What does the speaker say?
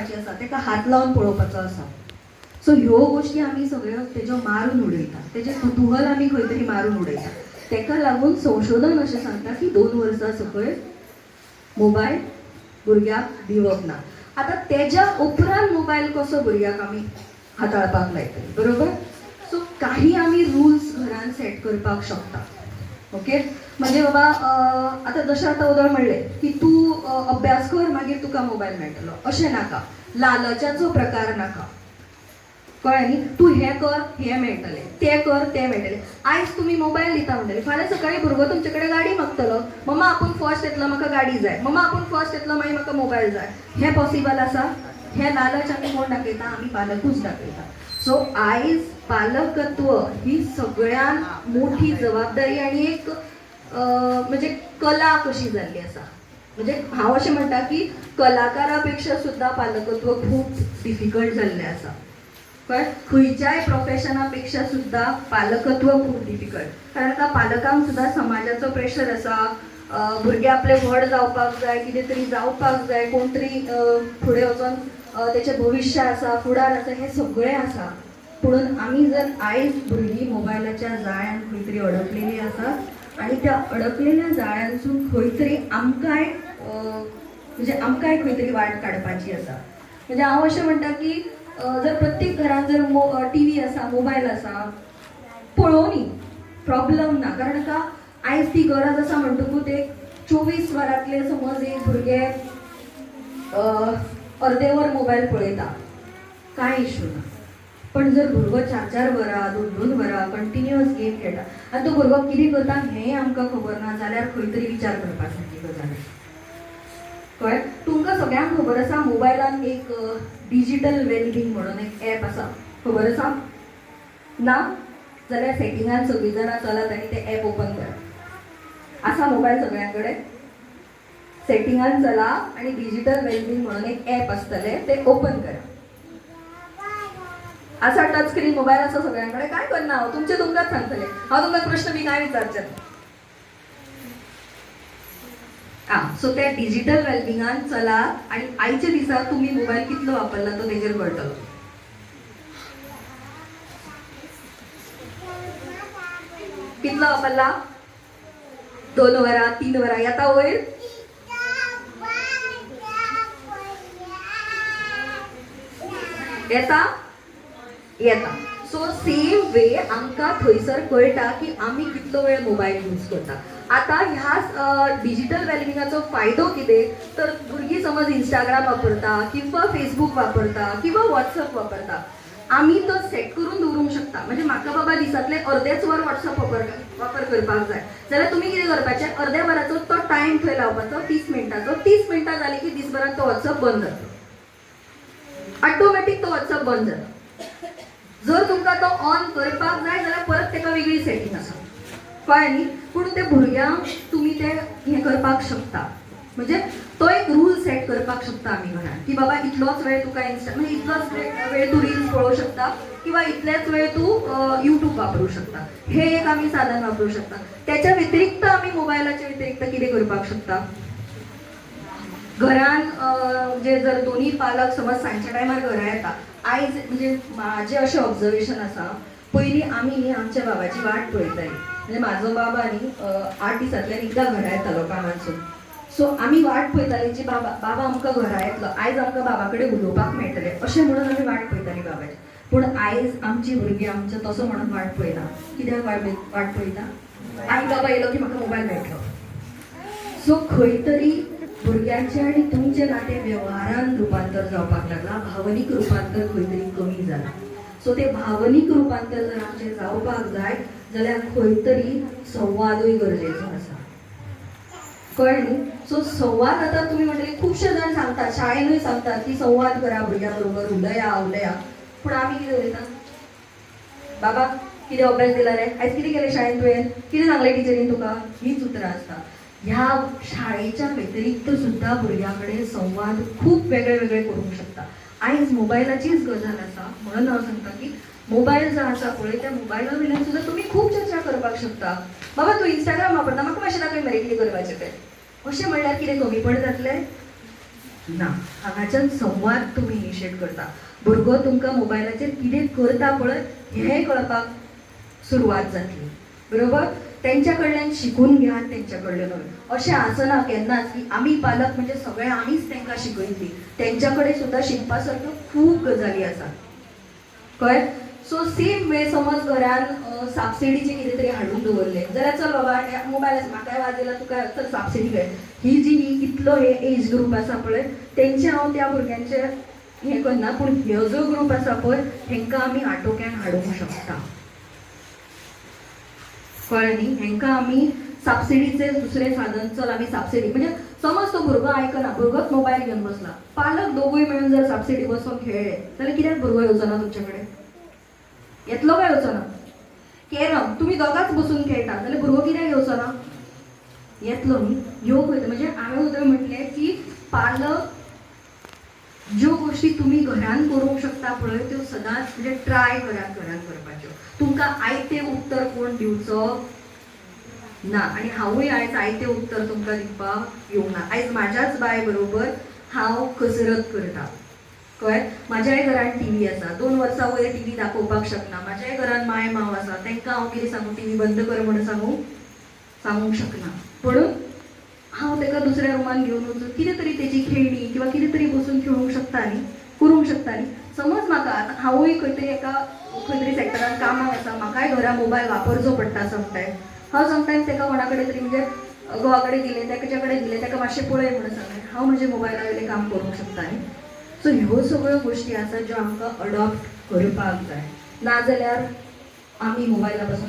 करपाची आसा ताका हात लावन पळोवपाचो आसा सो ह्यो गोश्टी आमी सगळ्यो तेजो मारून उडयता तेजें कुतूहल आमी खंय तरी मारून उडयता तेका लागून संशोधन अशें सांगता की दोन वर्सां सकयल मोबायल भुरग्याक दिवप ना. आतां तेज्या उपरांत मोबायल कसो भुरग्याक आमी हाताळपाक लायतली बरोबर? सो काही आमी रुल्स घरान सेट करपाक शकता. ओके म्हणजे बाबा आता आतां जशें आतां उदळ म्हणलें की तूं अभ्यास कर मागीर तुका मोबायल मेळटलो. अशें नाका. लालचाचो प्रकार नाका. कळ्ळें न्ही? तूं हें कर हें मेळटलें. तें कर तें मेळटलें. आयज तुमी मोबायल दिता म्हणटलें. फाल्यां सकाळीं भुरगो तुमचे कडेन गाडी मागतलो. मम्मा आपूण फर्स्ट येतलो म्हाका गाडी जाय. मम्मा आपूण फर्स्ट येतलो मागीर म्हाका मोबायल जाय. हें पॉसिबल आसा? हें लालच आमी कोण दाखयता? आमी पालकूच दाखयता. सो आयज पालकत्व ही सगळ्यान मोठी जबाबदारी आनी एक म्हणजे कला कशी जाल्ली आसा म्हणजे हांव अशें म्हणटा की कलाकारा पेक्षा सुद्दां पालकत्व खूब डिफिकल्ट जाल्लें आसा पण खंयच्याय प्रोफेशना पेक्षा सुद्दां पालकत्व खूब डिफिकल्ट कारण आतां पालकांक सुद्दां समाजाचो प्रेशर आसा भुरगे आपले व्हड जावपाक जाय कितें तरी जावपाक जाय कोण तरी फुडें वचोन अं, तेचें भविश्य आसा फुडार आसा हें सगळें आसा पुणून आमी जर आयज भुरगीं मोबायलाच्या जाळ्यान खंय तरी अडकलेलीं आसात आनी त्या अडकलेल्या जाळ्यांसून खंय तरी आमकांय म्हणजे आमकांय खंय तरी वाट काडपाची आसा म्हणजे हांव अशें म्हणटा की जर प्रत्येक घरान जर मो टी व्ही आसा मोबायल आसा पळोवनी प्रॉब्लम ना. कारण का आयज ती गरज आसा म्हणटकूच एक चोवीस वरांतले समज एक भुरगे अर्दे वर मोबायल पळयता. कांय इशू ना. पण जर भुरगो चार चार वरां दोन दोन वरां कंटिन्युअस गेम खेळटा आनी तो भुरगो कितें करता हेंय आमकां खबर ना जाल्यार खंय तरी विचार करपासारकी गजाल कळ्ळें तुमकां सगळ्यांक खबर आसा मोबायलान एक डिजिटल वेलबींग म्हणून एक ऍप आसा. खबर आसा? ना? जाल्यार सेटिंगान सगळीं जाणां चलात आनी तें ऍप ओपन करा. आसा मोबायल सगळ्यां कडेन सेटिंगान चला आनी डिजिटल वेलबींग म्हणून एक ऍप आसतलें तें ओपन करा. असा टच स्क्रीन मोबाईल असं सगळ्यांकडे. काय करणार हांव तुमचे तुमकांच सांगतले हांव तुमकां प्रश्न बी काय विचारचे आ सो त्या डिजिटल वेलबिंगान चला आणि आयच्या दिसा तुम्ही मोबाईल कितलो वापरला तो तेजेर कळटलो कितलो वापरला? दोन वरां तीन वरां. येता वयर येता? येता सो सेम वे आमकां थंयसर कळटा की आमी कितलो वेळ मोबायल यूज करता. आतां ह्या डिजिटल वेलबिंगाचो फायदो कितें? तर भुरगीं समज इंस्टाग्राम वापरता किंवा फेसबूक वापरता किंवा व्हॉट्सअप वापरता. आमी तो सेट करून दवरूंक शकता. म्हणजे म्हाका बाबा दिसांतले अर्देच वर व्हॉट्सअप वापर वापर करपाक जाय. जाल्यार तुमी कितें करपाचें? अर्द्या वराचो तो टायम थंय लावपाचो तीस मिनटाचो. तीस मिनटां जाली की दिसभरात तो व्हॉट्सअप बंद जाता. ऑटोमॅटीक तो व्हॉट्सअप बंद जाता. जर तुमकां तो ऑन करपाक जाय जाल्यार परत तेका वेगळी सेटींग आसा. कळ्ळें न्ही? पूण ते भुरग्यांक तुमी ते हें करपाक शकता. म्हणजे तो एक रूल सेट करपाक शकता आमी घरान की बाबा इतलोच वेळ तुका इंस्टा म्हणजे इतलोच वेळ वेळ तूं रील्स पळोवंक शकता किंवा इतलेच वेळ तू युट्यूब वापरू शकता. हे एक आमी साधन वापरू शकता. त्याच्या व्यतिरिक्त आमी मोबायलाच्या व्यतिरिक्त कितें करपाक शकता? घरान जे म्हणजे जर दोन्ही पालक समज सांजच्या टायमार घरा येता आयज म्हणजे माझे अशें ऑब्जर्वेशन आसा पयलीं आमी न्ही आमच्या बाबाची वाट पळयताली म्हणजे म्हाजो बाबा न्ही आठ दिसांतल्यान एकदां घरा येतालो कामानसून सो आमी वाट पळयताली जी बाबा बाबा आमकां घरा येतलो आयज आमकां बाबा कडेन उलोवपाक मेळटलें. अशें म्हणून आमी वाट पळयताली बाबाची. पूण आयज आमची भुरगीं आमचो तसो म्हणून वाट पळयना कित्याक वाट वाट पळयता? आई बाबा येयलो की म्हाका मोबायल मेळटलो. सो खंय तरी भुरग्यांचे आनी तुमचे नाते व्यवहारान रुपांतर जावपाक लागला. भावनीक रुपांतर खंय तरी कमी जाला सो ते भावनीक रुपांतर जर आमचे जावपाक जाय जाल्यार खंय तरी संवादूय गरजेचो आसा. कळ्ळें? न्ही सो संवाद आतां तुमी म्हणटले खुबशे जाण सांगतात शाळेनूय सांगतात की संवाद करा भुरग्यां बरोबर उलया उलया पूण आमी कितें उलयता बाबा कितें अभ्यास दिला रे? आयज कितें केलें शाळेन तुवें? कितें सांगलें टिचरीन तुका? हीच उतरां आसता ह्या शाळेच्या व्यतिरिक्त सुद्धा भुरग्यां कडेन संवाद खूब वेगळे वेगळे करूंक शकता आयज मोबायलाचीच गजाल आसा म्हणून हांव सांगता की मोबायल जो आसा पळय त्या मोबायला वयल्यान सुद्दां तुमी खूब चर्चा करपाक शकता. बाबा तूं इंस्टाग्राम वापरता. म्हाका मातशें दाखय मरे कितें करपाचें तें. अशें म्हणल्यार कितें कमीपण जातलें? ना हांगाच्यान संवाद तुमी इनिशिएट करता. भुरगो तुमकां मोबायलाचेर कितें करता पळय हेंय कळपाक सुरवात जातली. बरोबर? तेंच्या कडल्यान शिकून घेयात तेंच्या कडल्यान अशें आसना केन्नाच की आमी पालक म्हणजे सगळें आमीच तांकां शिकयतली तेंच्या कडेन सुद्दां शिकपा सारक्यो खूब गजाली आसा कळ्ळें सो सेम वे समज घरान अ, कितें तरी हाडून दवरलें. जाल्यार चल बाबा हे मोबायल आसा म्हाकाय वाजयला तुका चल साबसिडी घे. ही जी ही इतलो हे एज ग्रूप आसा पळय तेंचे हांव त्या भुरग्यांचे हें करना पूण ह्यो जो ग्रूप आसा पळय हेंकां आमी आटोक्यान हाडूंक शकता. कळ्ळें न्ही. हेंकां आमी दुसरे दुसरें साधन चल आमी सबसिडी म्हणजे समज तो भुरगो आयकना भुरगोच मोबायल घेवन बसला. पालक दोगूय मेळून जर सबसिडी बसून खेळ्ळे जाल्यार कित्याक भुरगो येवचो ना तुमचे कडेन येतलो काय येवचो ना कॅरम तुमी दोगांच बसून खेळटा जाल्यार भुरगो कित्याक येवचो ना येतलो न्ही येवंक पळयता म्हणजे हांवें उदक म्हटलें की पालक ज्यो गोष्टी तुम्ही घरान करूंक शकता पळय त्यो सदांच म्हणजे ट्राय करात घरान करपाच्यो तुमकां आयतें उत्तर कोण दिवचो? ना. आनी हांवूय आयज आयतें उत्तर तुमकां दिवपाक येवंक ना आयज म्हाज्याच बाय बरोबर हांव कसरत करता. कळ्ळें म्हाज्याय घरान टी व्ही आसा दोन वर्सां वयर टी व्ही दाखोवपाक शकना. म्हाज्याय घरान माय माव आसा तांकां हांव कितें सांगू? टी व्ही बंद कर म्हणून सांगू? सांगूंक शकना. म्हणून हांव ताका दुसऱ्या रुमान घेवन वचून कितें तरी तेजी खेळणी किंवा कितें तरी बसून खेळूंक शकता. आली करूंक शकता न्ही समज म्हाका आतां हांवूय खंय तरी एका खंय तरी सॅक्टरान कामाक आसा म्हाकाय घरा मोबायल वापरचो पडटा समटायम हांव समटायम्स ताका कोणा कडेन तरी म्हणजे घोवा कडेन दिलें ताच्या कडेन दिलें ताका मातशें पळय म्हणून सांगलें हांव म्हज्या मोबायला वयलें काम करूंक शकता न्ही सो ह्यो सगळ्यो गोश्टी आसात ज्यो आमकां अडॉप्ट करपाक जाय. नाजाल्यार आमी मोबायला पासून